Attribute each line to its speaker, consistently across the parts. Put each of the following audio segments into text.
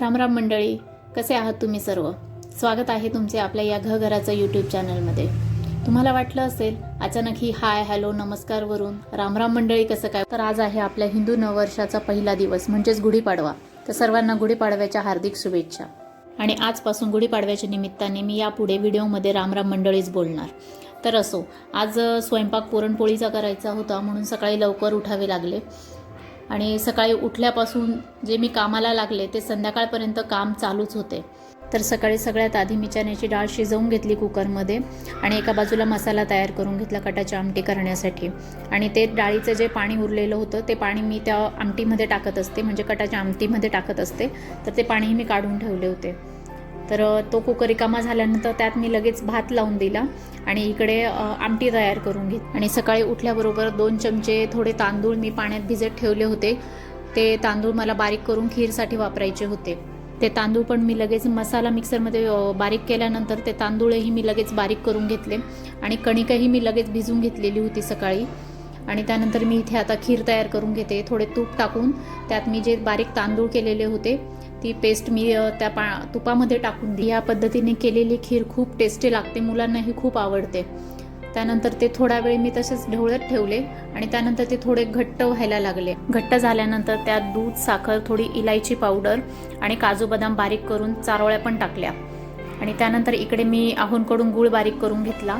Speaker 1: रामराम मंडळी कसे आहात तुम्ही सर्व? स्वागत आहे तुमचे आपल्या या घ घराचं यूट्यूब चॅनलमध्ये तुम्हाला वाटलं असेल अचानक ही हाय हॅलो नमस्कारवरून रामराम मंडळी कसं काय? तर आज आहे आपल्या हिंदू नववर्षाचा पहिला दिवस म्हणजेच गुढीपाडवा. तर सर्वांना गुढीपाडव्याच्या हार्दिक शुभेच्छा. आणि आजपासून गुढीपाडव्याच्या निमित्ताने मी यापुढे व्हिडिओमध्ये रामराम मंडळीच बोलणार. तर असो आज स्वयंपाक पुरणपोळीचा करायचा होता म्हणून सकाळी लवकर उठावे लागले. आणि सकाळी उठल्यापासून जे मी कामाला लागले ते संध्याकाळपर्यंत काम चालूच होते. तर सकाळी सगळ्यात आधी मी चण्याची डाळ शिजवून घेतली कुकरमध्ये आणि एका बाजूला मसाला तयार करून घेतला कटाची आमटी करण्यासाठी. आणि ते डाळीचं जे पाणी उरलेलं होतं ते पाणी मी त्या आमटीमध्ये टाकत असते म्हणजे कटाच्या आमटीमध्ये टाकत असते तर ते पाणीही मी काढून ठेवले होते. तर तो कुकर रिकामा झाल्यानंतर त्यात मी लगेच भात लावून दिला आणि इकडे आमटी तयार करून घेत आणि सकाळी उठल्याबरोबर दोन चमचे थोडे तांदूळ मी पाण्यात भिजत ठेवले होते. ते तांदूळ मला बारीक करून खीरसाठी वापरायचे होते. ते तांदूळ पण मी लगेच मसाला मिक्सरमध्ये बारीक केल्यानंतर ते तांदूळही मी लगेच बारीक करून घेतले आणि कणिकही मी लगेच भिजून घेतलेली होती सकाळी. आणि त्यानंतर मी इथे आता खीर तयार करून घेते. थोडे तूप टाकून त्यात मी जे बारीक तांदूळ केलेले होते ती पेस्ट मी त्या पा तुपामध्ये टाकून दी. या पद्धतीने केलेली खीर खूप टेस्टी लागते मुलांनाही खूप आवडते. त्यानंतर ते थोडा वेळ मी तसेच ढवळत ठेवले आणि त्यानंतर ते थोडे घट्ट व्हायला लागले. घट्ट झाल्यानंतर त्यात दूध साखर थोडी इलायची पावडर आणि काजू बदाम बारीक करून चारोळ्या पण टाकल्या. आणि त्यानंतर इकडे मी आहोंकडून गूळ बारीक करून घेतला.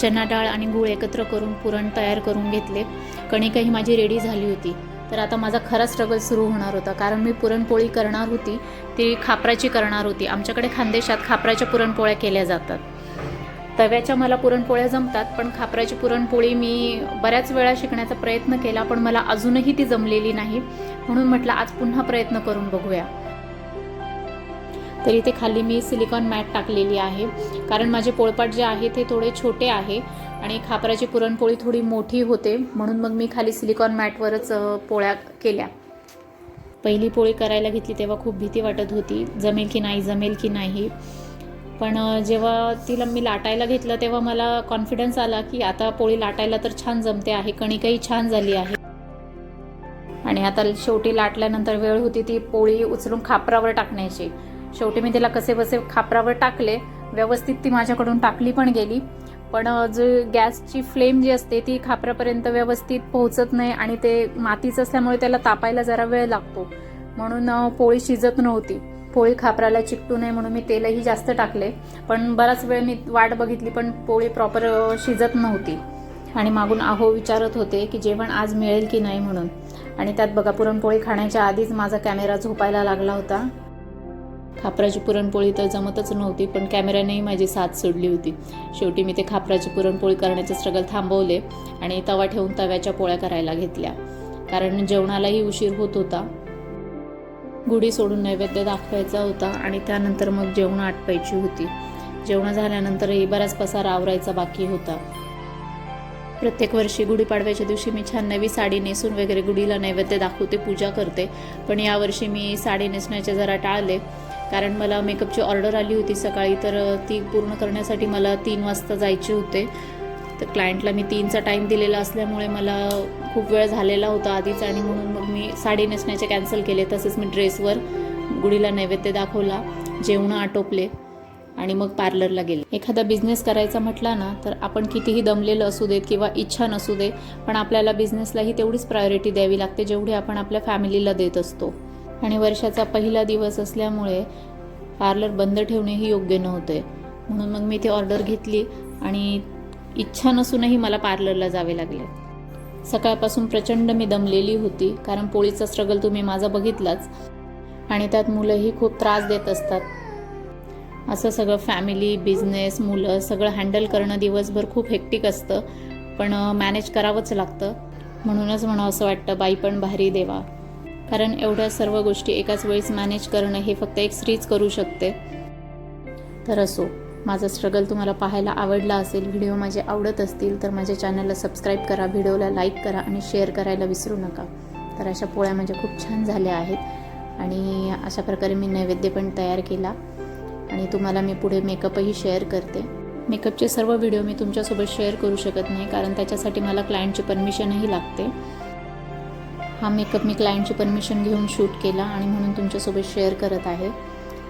Speaker 1: चना डाळ आणि गूळ एकत्र करून पुरण तयार करून घेतले. कणिकही माझी रेडी झाली होती. तर आता माझा खरा स्ट्रगल सुरू होणार होता. कारण मी पुरणपोळी करणार होती ती खापराची करणार होती. आमच्याकडे खानदेशात खापराच्या पुरणपोळ्या केल्या जातात. तव्याच्या मला पुरणपोळ्या जमतात पण खापराची पुरणपोळी मी बऱ्याच वेळा शिकण्याचा प्रयत्न केला पण मला अजूनही ती जमलेली नाही. म्हणून म्हटलं आज पुन्हा प्रयत्न करून बघूया. तर इथे खाली मी सिलिकॉन मॅट टाकलेली आहे. कारण माझे पोळपाट जे आहे ते थोडे छोटे आहे आणि खापराची पुरणपोळी थोडी मोठी होते. म्हणून मग मी खाली सिलिकॉन मॅटवरच पोळ्या केल्या. पहिली पोळी करायला घेतली तेव्हा खूप भीती वाटत होती. जमेल की नाही जमेल की नाही. पण जेव्हा तिला मी लाटायला घेतलं तेव्हा मला कॉन्फिडन्स आला की आता पोळी लाटायला तर छान जमते आहे कणिकही छान झाली आहे. आणि आता शेवटी लाटल्यानंतर वेळ होती ती पोळी उचलून खापरावर टाकण्याची. शेवटी मी तिला कसे बसे खापरावर टाकले व्यवस्थित ती माझ्याकडून टाकली पण गेली. पण जे गॅसची फ्लेम जी असते ती खापरापर्यंत व्यवस्थित पोहोचत नाही आणि ते मातीचं असल्यामुळे त्याला तापायला जरा वेळ लागतो. म्हणून पोळी शिजत नव्हती. पोळी खापराला चिकटू नये म्हणून मी तेलही जास्त टाकले. पण बराच वेळ मी वाट बघितली पण पोळी प्रॉपर शिजत नव्हती. आणि मागून आहो विचारत होते की जेवण आज मिळेल की नाही म्हणून. आणि त्यात बघा पुरणपोळी खाण्याच्या आधीच माझा कॅमेरा झोपायला लागला होता. खापराची पुरणपोळी तर जमतच नव्हती पण कॅमेऱ्यानेही माझी साथ सोडली होती. शेवटी मी ते खापराची पुरणपोळी करण्याचे स्ट्रगल थांबवले आणि तवा ठेवून तव्याच्या पोळ्या करायला घेतल्या. कारण जेवणालाही उशीर होत होता. गुढी सोडून नैवेद्य दाखवायचा होता आणि त्यानंतर मग जेवणं आटपायची होती. जेवण झाल्यानंतरही बराच पसा आवरायचा बाकी होता. प्रत्येक वर्षी गुढीपाडव्याच्या दिवशी मी छान नवी साडी नेसून वगैरे गुढीला नैवेद्य दाखवते पूजा करते. पण यावर्षी मी साडी नेसण्याचे जरा टाळले. कारण मला मेकअपची ऑर्डर आली होती सकाळी तर ती पूर्ण करण्यासाठी मला तीन वाजता जायचे होते. तर क्लायंटला मी तीनचा टाईम दिलेला असल्यामुळे मला खूप वेळ झालेला होता आधीच आणि म्हणून मग मी साडी नेसण्याचे कॅन्सल केले. तसेच मी ड्रेसवर गुढीला नैवेद्य दाखवला जेवणं आटोपले आणि मग पार्लरला गेले. एखादा बिझनेस करायचा म्हटला ना तर आपण कितीही दमलेलं असू देत किंवा इच्छा नसू दे पण आपल्याला बिझनेसलाही तेवढीच प्रायोरिटी द्यावी लागते जेवढी आपण आपल्या फॅमिलीला देत असतो. आणि वर्षाचा पहिला दिवस असल्यामुळे पार्लर बंद ठेवणेही योग्य नव्हते. म्हणून मग मी ती ऑर्डर घेतली आणि इच्छा नसूनही मला पार्लरला जावे लागले. सकाळपासून प्रचंड मी दमलेली होती कारण पोळीचा स्ट्रगल तुम्ही माझा बघितलाच आणि त्यात मुलंही खूप त्रास देत असतात. असं सगळं फॅमिली बिझनेस मुलं सगळं हँडल करणं दिवसभर खूप हेक्टिक असतं पण मॅनेज करावंच लागतं. म्हणूनच म्हणावं असं वाटतं बाई पण भारी देवा. कारण एवढ्या सर्व गोष्टी एकाच वेळेस मॅनेज करणं हे फक्त एक स्त्रीच करू शकते. तर असो माझा स्ट्रगल तुम्हाला पाहायला आवडला असेल व्हिडिओ माझे आवडत असतील तर माझ्या चॅनलला सबस्क्राईब करा व्हिडिओला लाईक करा आणि शेअर करायला विसरू नका. तर अशा पोळ्या माझ्या खूप छान झाल्या आहेत आणि अशा प्रकारे मी नैवेद्य पण तयार केला आणि तुम्हाला मी पुढे मेकअपही शेअर करते. मेकअपचे सर्व व्हिडिओ मी तुमच्यासोबत शेअर करू शकत नाही कारण त्याच्यासाठी मला क्लायंटची परमिशनही लागते. हा मेकअप मी क्लायंटची परमिशन घेऊन शूट केला आणि म्हणून तुमच्यासोबत शेअर करत आहे.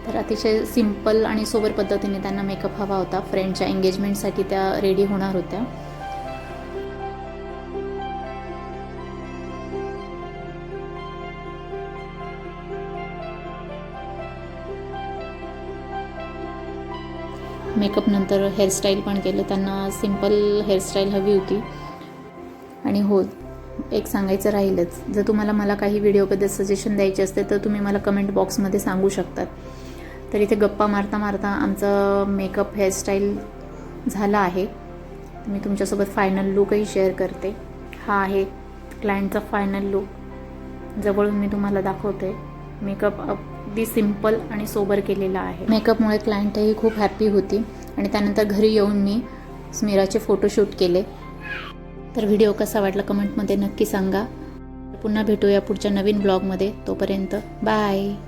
Speaker 1: तर अतिशय सिंपल आणि सोबर पद्धतीने त्यांना मेकअप हवा होता. फ्रेंडच्या एंगेजमेंटसाठी त्या रेडी होणार होत्या. मेकअप नंतर हेअरस्टाईल पण केलं. त्यांना सिंपल हेअरस्टाईल हवी होती. आणि हो एक सांगायचं राहीलच. जर तुम्हाला मला काही व्हिडिओबद्दल सजेशन द्यायचे असते तर तुम्ही मला कमेंट बॉक्समध्ये सांगू शकतात. तर इथे गप्पा मारता मारता आमचं मेकअप हेअरस्टाईल झाला आहे. मी तुमच्यासोबत फायनल लुकही शेअर करते. हा आहे क्लायंटचा फायनल लुक जवळून मी तुम्हाला दाखवते. मेकअप अगदी सिंपल आणि सोबर केलेला आहे. मेकअपमुळे क्लायंटही खूप हॅप्पी होती. आणि त्यानंतर घरी येऊन मी स्मिराचे फोटोशूट केले. तर व्हिडिओ कसा वाटला कमेंटमध्ये नक्की सांगा. पुन्हा भेटूया पुढच्या नवीन ब्लॉगमध्ये. तोपर्यंत बाय.